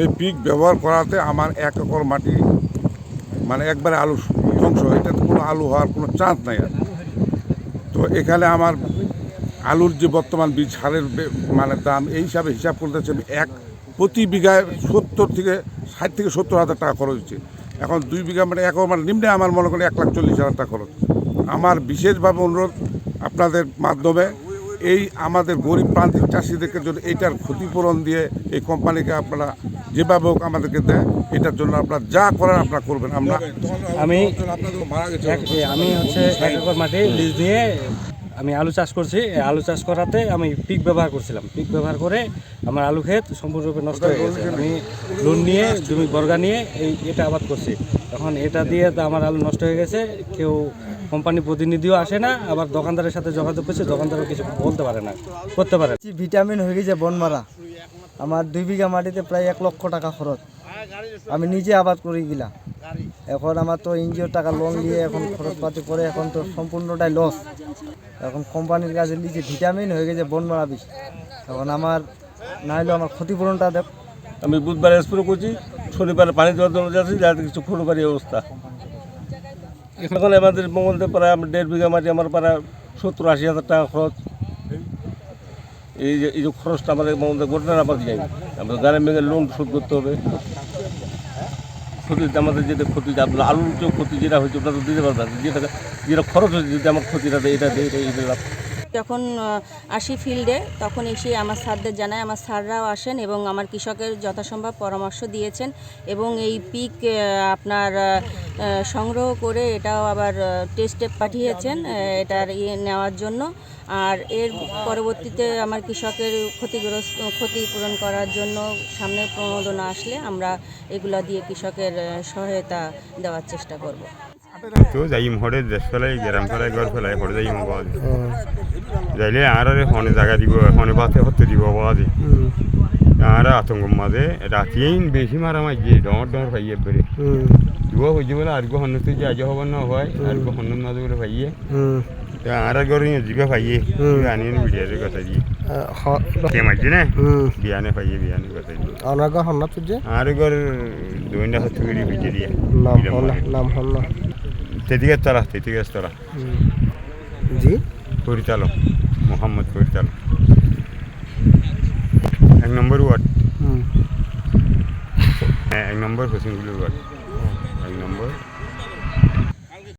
এই পিক ব্যবহার করাতে আমার এক একর মাটি মানে একবারে আলু ধ্বংস এটাতে কোনো আলু হওয়ার কোনো চান্স নাই আর। তো এখানে আমার আলুর যে বর্তমান বীজ সারের মানে দাম, এই হিসাবে হিসাব করতেছে আমি এক প্রতি বিঘায় সত্তর থেকে ষাট থেকে সত্তর হাজার টাকা খরচ হচ্ছে। এখন দুই বিঘা মানে এক মানে নিম্নে আমার মনে করি এক লাখ চল্লিশ হাজার টাকা খরচ। আমার বিশেষভাবে অনুরোধ আপনাদের মাধ্যমে এই আমাদের গরিব প্রান্তিক চাষিদেরকে জন্য এটার ক্ষতিপূরণ দিয়ে এই কোম্পানিকে আপনারা যেভাবে হোক আমাদেরকে দেয় এটার জন্য আপনারা যা করার আপনারা করবেন। আমরা আমি আমি হচ্ছে লিজ দিয়ে আমি আলু চাষ করছি আলু চাষ করাতে আমি পিক ব্যবহার করছিলাম। পিক ব্যবহার করে আমার আলু ক্ষেত সম্পূর্ণরূপে নষ্ট হয়ে গেছে। আমি লোন নিয়ে, জমি বর্গা নিয়ে এই এটা আবাদ করছি। এখন এটা দিয়ে তো আমার আলু নষ্ট হয়ে গেছে, কেউ কোম্পানি প্রতিনিধিও আসে না, আবার দোকানদারের সাথে যোগাযোগ করছে, দোকানদারও কিছু বলতে পারে না, করতে পারে ভিটামিন হয়ে গেছে বনমারা। আমার দুই বিঘা মাটিতে প্রায় এক লক্ষ টাকা খরচ। আমি নিজে আবাদ করে গেলাম এখন আমার তো এনজিওর টাকা লোন নিয়ে এখন খরচপাতি করে এখন তো সম্পূর্ণটাই লস এখন কোম্পানির কাছে নিচে ভিটামিন হয়ে গেছে বনমারা বিষ। এখন আমার, না হলেও আমার ক্ষতিপূরণটা দেখ আমি বুধবার স্প্রে করছি, শনিবার পানি দেওয়ার জন্য যাচ্ছি, যাতে কিছু খোলবাড়ি অবস্থা। এখন আমাদের মঙ্গলতে প্রায় দেড় বিঘা মাটি, আমার প্রায় সত্তর আশি হাজার টাকা খরচ। এই যে এই যে খরচটা আমাদের মঙ্গলতে গোটা আমার যাই। আমাদের ভেঙে লোন শোধ করতে হবে। ক্ষতি আমাদের যেটা ক্ষতি আপনার আলুর যে ক্ষতি যেটা হয়েছে, ওটা তো দিতে পারবে যেটা যেটা খরচ হয়েছে, যদি আমার ক্ষতিটা এটা এটা এটা যখন আসি ফিল্ডে তখন এসে আমার স্যারদের জানায় আমার স্যাররাও আসেন এবং আমার কৃষকের যথাসম্ভব পরামর্শ দিয়েছেন এবং এই পিক আপনার সংগ্রহ করে এটাও আবার টেস্টে পাঠিয়েছেন এটার ইয়ে নেওয়ার জন্য। আর এর পরবর্তীতে আমার কৃষকের ক্ষতিগ্রস্ত, ক্ষতিপূরণ করার জন্য সামনে প্রণোদনা আসলে আমরা এগুলো দিয়ে কৃষকের সহায়তা দেওয়ার চেষ্টা করব। তো যাইম হরে দেশ ফেলাই গ্রাম ফেলাই ঘর ফেলাই হরে যাইম বাজে যাইলে আর হনে জায়গা দিব হনে বাতে হতে দিব বাজে আর আতঙ্ক মাঝে রাতিয়েই বেশি মারা মাইছে ডর ডর পাইয়ে বেড়ে দুয়া হইছে বলে আর গো হন্য তুই যা যা হবার না হয় আর গো হন্য মাঝে বলে পাইয়ে আর গরে জিগা পাইয়ে আনি ভিডিওর কথা দিয়ে। কে মাইছে না? বিয়ানে পাইয়ে বিয়ানে কথা দিয়ে। আর গর দুইটা হতে দিয়ে। নাম হন্না নাম তেদিকে তারা তেদিকে তারা। জি? পরিচালক মোহাম্মদ পরিচালক। এক নম্বর ওয়ার্ড। হ্যাঁ এক নম্বর হোসেনগুলি ওয়ার্ড। এক নম্বর